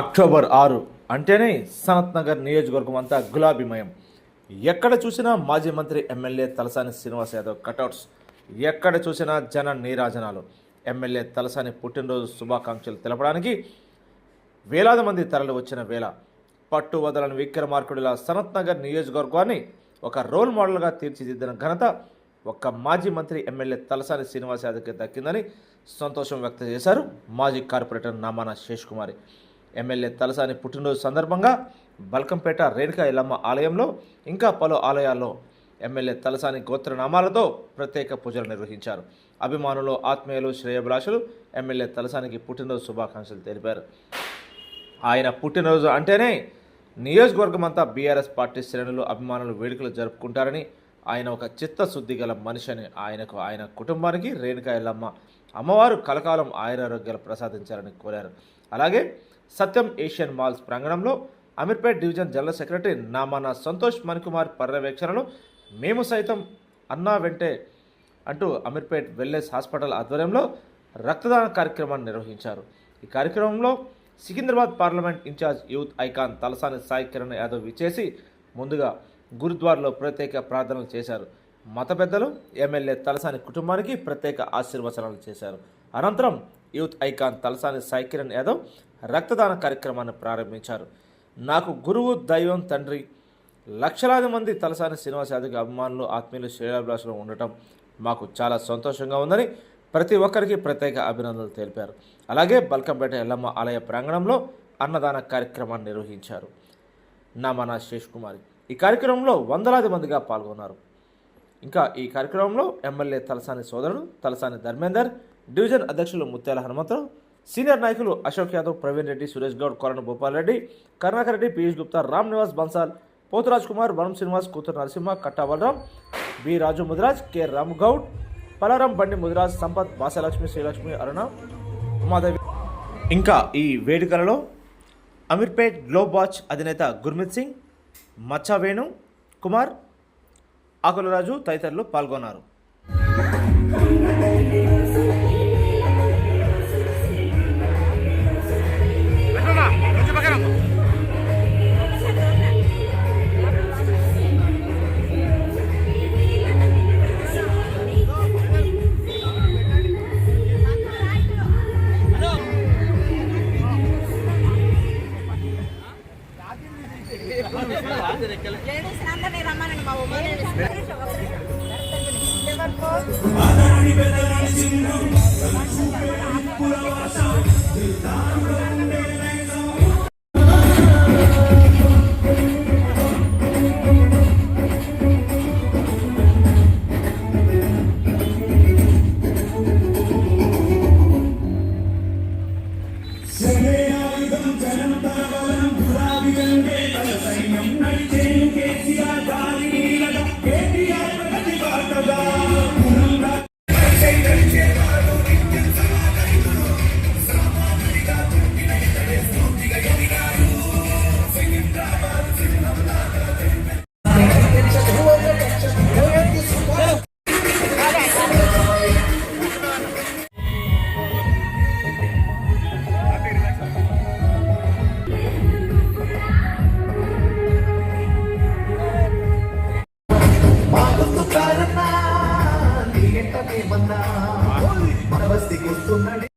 October ఆరు అంటేనే సనత్ నగర్ నియోజకవర్గం అంతా గులాబీమయం. ఎక్కడ చూసినా మాజీ మంత్రి ఎమ్మెల్యే తలసాని శ్రీనివాస్ యాదవ్ కటౌట్స్ ఎక్కడ చూసినా జన నీరాజనాలు. ఎమ్మెల్యే తలసాని పుట్టినరోజు శుభాకాంక్షలు తెలపడానికి వేలాది మంది తరలి వచ్చిన వేళ పట్టు వదలని విక్రమార్కుడిలా సనత్ నగర్ నియోజకవర్గాన్ని ఒక రోల్ మోడల్గా తీర్చిదిద్దిన ఘనత ఒక్క మాజీ మంత్రి ఎమ్మెల్యే తలసాని శ్రీనివాస్ యాదవ్కి దక్కిందని సంతోషం వ్యక్తం చేశారు మాజీ కార్పొరేటర్ నామాన శేష్ కుమారి. ఎమ్మెల్యే తలసాని పుట్టినరోజు సందర్భంగా బల్కంపేట రేణుకా ఎల్లమ్మ ఆలయంలో ఇంకా పలు ఆలయాల్లో ఎమ్మెల్యే తలసాని గోత్రనామాలతో ప్రత్యేక పూజలు నిర్వహించారు. అభిమానులు ఆత్మీయులు శ్రేయభిలాషులు ఎమ్మెల్యే తలసానికి పుట్టినరోజు శుభాకాంక్షలు తెలిపారు. ఆయన పుట్టినరోజు అంటేనే నియోజకవర్గం అంతా బీఆర్ఎస్ పార్టీ శ్రేణులు అభిమానులు వేడుకలు జరుపుకుంటారని ఆయన ఒక చిత్తశుద్ధి గల మనిషి అని ఆయనకు ఆయన కుటుంబానికి రేణుకా ఎల్లమ్మ అమ్మవారు కలకాలం ఆయురారోగ్యాలు ప్రసాదించారని కోరారు. అలాగే సత్యం ఏషియన్ మాల్స్ ప్రాంగణంలో Ameerpet division general secretary Namana Santosh Manikumar పర్యవేక్షణలో మేము సైతం అన్నా వెంటే అంటూ అమీర్పేట్ వెల్నెస్ హాస్పిటల్ ఆధ్వర్యంలో రక్తదాన కార్యక్రమాన్ని నిర్వహించారు. ఈ కార్యక్రమంలో Secunderabad parliament incharge youth icon Talasani Sai Kiran Yadav విచ్చేసి ముందుగా గురుద్వార్లో ప్రత్యేక ప్రార్థనలు చేశారు. మత పెద్దలు ఎమ్మెల్యే తలసాని కుటుంబానికి ప్రత్యేక ఆశీర్వచనాలు చేశారు. అనంతరం యూత్ ఐకాన్ తలసాని సాయి కిరణ్ యాదవ్ రక్తదాన కార్యక్రమాన్ని ప్రారంభించారు. నాకు గురువు దైవం తండ్రి లక్షలాది మంది తలసాని శ్రీనివాస్ యాదవ్ అభిమానులు ఆత్మీయులు శ్రేయాభిలాషులు ఉండటం మాకు చాలా సంతోషంగా ఉందని ప్రతి ఒక్కరికి ప్రత్యేక అభినందనలు తెలిపారు. అలాగే బల్కంపేట ఎల్లమ్మ ఆలయ ప్రాంగణంలో అన్నదాన కార్యక్రమాన్ని నిర్వహించారు. నామనా శేష్ కుమారి. ఈ కార్యక్రమంలో వందలాది మందిగా పాల్గొన్నారు. ఇంకా ఈ కార్యక్రమంలో ఎమ్మెల్యే తలసాని సోదరుడు తలసాని ధర్మేందర్ డివిజన్ అధ్యక్షులు ముత్యాల హనుమంతరావు సీనియర్ నాయకులు అశోక్ యాదవ్ ప్రవీణ్ రెడ్డి సురేష్ గౌడ్ కొరణ భూపాల్ రెడ్డి కరుణాకర్ రెడ్డి పీయూష్ గుప్తా రామ్ నివాస్ బన్సాల్ పోతురాజ్ కుమార్ వరుణ్ శ్రీనివాస్ కూతురు నరసింహ కట్టా బలరాం బి రాజు ముదిరాజ్ కె రామ్ గౌడ్ పలారం బండి ముదిరాజ్ సంపత్ బాసలక్ష్మి శ్రీలక్ష్మి అరుణ ఉమాదేవి. ఇంకా ఈ వేడుకలలో అమీర్పేట్ గ్లోబ్ వాచ్ అధినేత గుర్మిత్ సింగ్ మచ్చా వేణు కుమార్ ఆకులరాజు తదితరులు పాల్గొన్నారు. లేడీస్ అందరినీ రమ్మనండి మా గుర్తు